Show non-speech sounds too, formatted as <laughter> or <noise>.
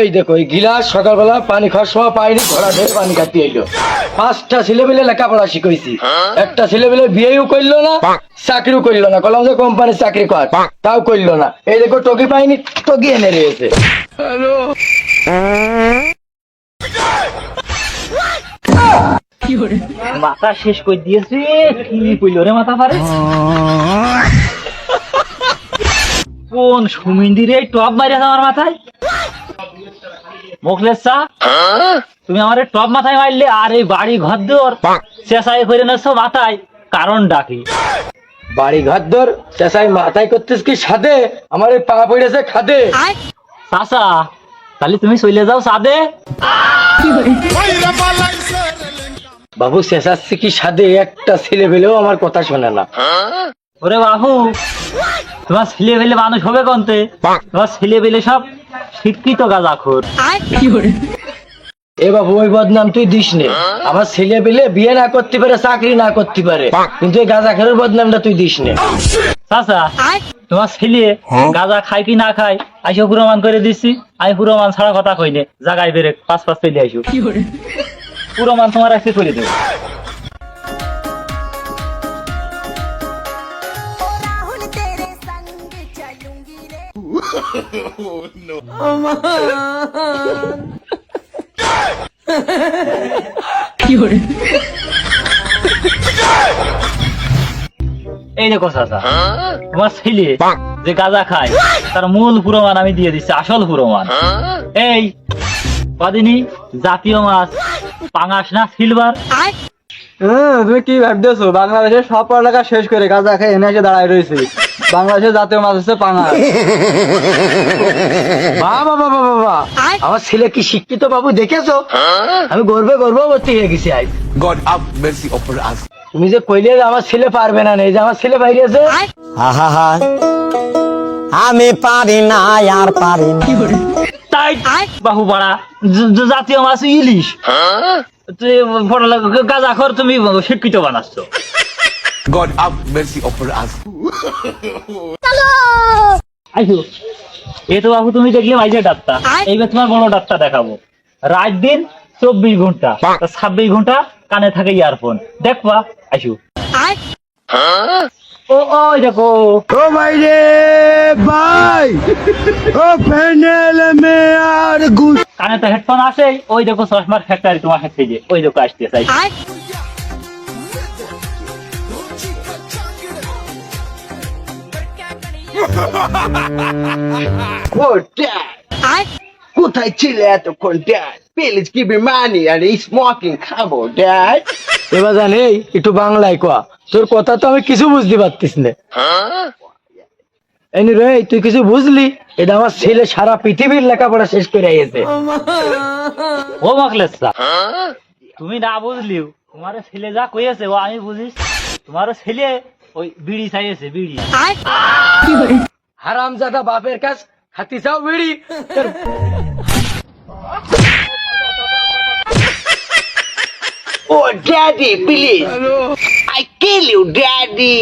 এই দেখো এই গিলাস সকালবেলা পানি খাওয়ার সময় পাইনি ঘোড়া ধরে পানি খাতে এলো। পাঁচটা ছেলে মিলে লেখাপড়া শিখাইছি। একটা ছেলে মিলে বিয়েও করল না চাকরিও করল না। কলাম যে কোম্পানির চাকরি কর তাও করল না। এই দেখো টকি পাইনি টকি এনে রয়েছে। মাথা শেষ করে দিয়েছে কি কইল রে মাথা পারে কোন সুমিন্দিরে টপ মারিয়াছে আমার মাথায়? মুখলেস চা তুমি আমার টপ মাথায় মারলে আর এই বাড়ি ঘর দোর চেঁচাই করে নেছো মাথায় কারণ ডাকি বাড়ি ঘর চেঁচাই মাথায় করতেছ কি সাদে? আমার এই পা পড়েছে খাদে। চাচা তাহলে তুমি চলে যাও সাদে। বাবু চেঁচাচ্ছে কি সাদে? একটা ছেলে পেলেও আমার কথা শোনে না। ওরে বাবু। তোমার ছেলে পেলে মানুষ হবে কন্তে? তোমার ছেলে পেলে সব শিক্ষিত গাজাখোর। এ বাবু ওই বদনাম তুই দিস নে। আমার ছেলে পেলে বিয়ে না করতে পারে চাকরি না করতে পারে। কিন্তু এই গাঁজা খেলের বদনামটা তুই দিস নে। চাচা তোমার ছেলে গাঁজা খায় কি না খায় আইসো প্রমাণ করে দিচ্ছি আমি প্রমাণ ছাড়া কথা কই নে। জাগায় বেরে পাঁচ পাঁচ পেলে আইসো। প্রমাণ তোমার আজকে করে দেবো। रे <laughs> এই দেখো চাচা যে গাঁজা খায়, তার মূল প্রমাণ আমি দিয়ে দিচ্ছি, আসল প্রমাণ। এই কদিনই জাতীয় মাছ, পাঙাশ না সিলভার? তুমি কি ভাবতেছো? বাংলাদেশের সব পড়ালেখা শেষ করে গাঁজা খেয়ে এনে এসে দাঁড়ায় রয়েছে। বাংলাদেশের জাতীয় মাছ হচ্ছে পাঙা বাবা বাবা বাবা আমার ছেলে কি শিক্ষিত বাবু দেখেছ? আমি গর্বে গর্ভবতী হয়ে গেছি আজ। God have mercy upon us. তুমি যে কইলে আমার ছেলে পারবে না নেই যে আমার ছেলে বাইরেছে আহা আমি পারি না আর পারি না। তাই বাহু পাড়া জ- জ- জাতীয় মাছ ইলিশ। তুই পড়ালেখা গাঁজা খর তুমি শিক্ষিত বানাচ্ছ। God have mercy upon us. আইসো। এ তো বাবু তুমি দেখলে মাইজে ডাক্তার। এইবার তোমার বড় ডাক্তার দেখাবো। রাত দিন চব্বিশ ঘণ্টা ছাব্বিশ ঘণ্টা কানে থাকে ইয়ারফোন। দেখবা আইসো। ও ওই দেখো। ও ভাই রে ভাই। ও প্যানেল মে আর গুস কানে তো হেডফোন আসে ওই দেখো চশমার ফ্যাক্টরি তোমার কাছে যে ওই দেখো আসতে চাই ও ড্যাড কোথায় ছিলে এতক্ষণ dad please give me money আর এই স্মোকিং খাব ড্যাড এবার জানি একটু বাংলায় কোয়া। তোর কথা তো আমি কিছু বুঝতে পারতিস না। এনি রে তুই কিছু বুঝলি? এটা আমার ছেলে সারা পৃথিবীর লেখাপড়া শেষ করে আইছে <laughs> ও মাকলেস তুমি না বুঝলিও তোমার ছেলে যা কইছে ও আমি বুঝিস। তোমার ছেলে ওই বিড়ি চাইছে বিড়ি। হারাম জাদা বাপের কাছ হাতি চাও বিড়ি। তোর- ও daddy please. I kill you daddy.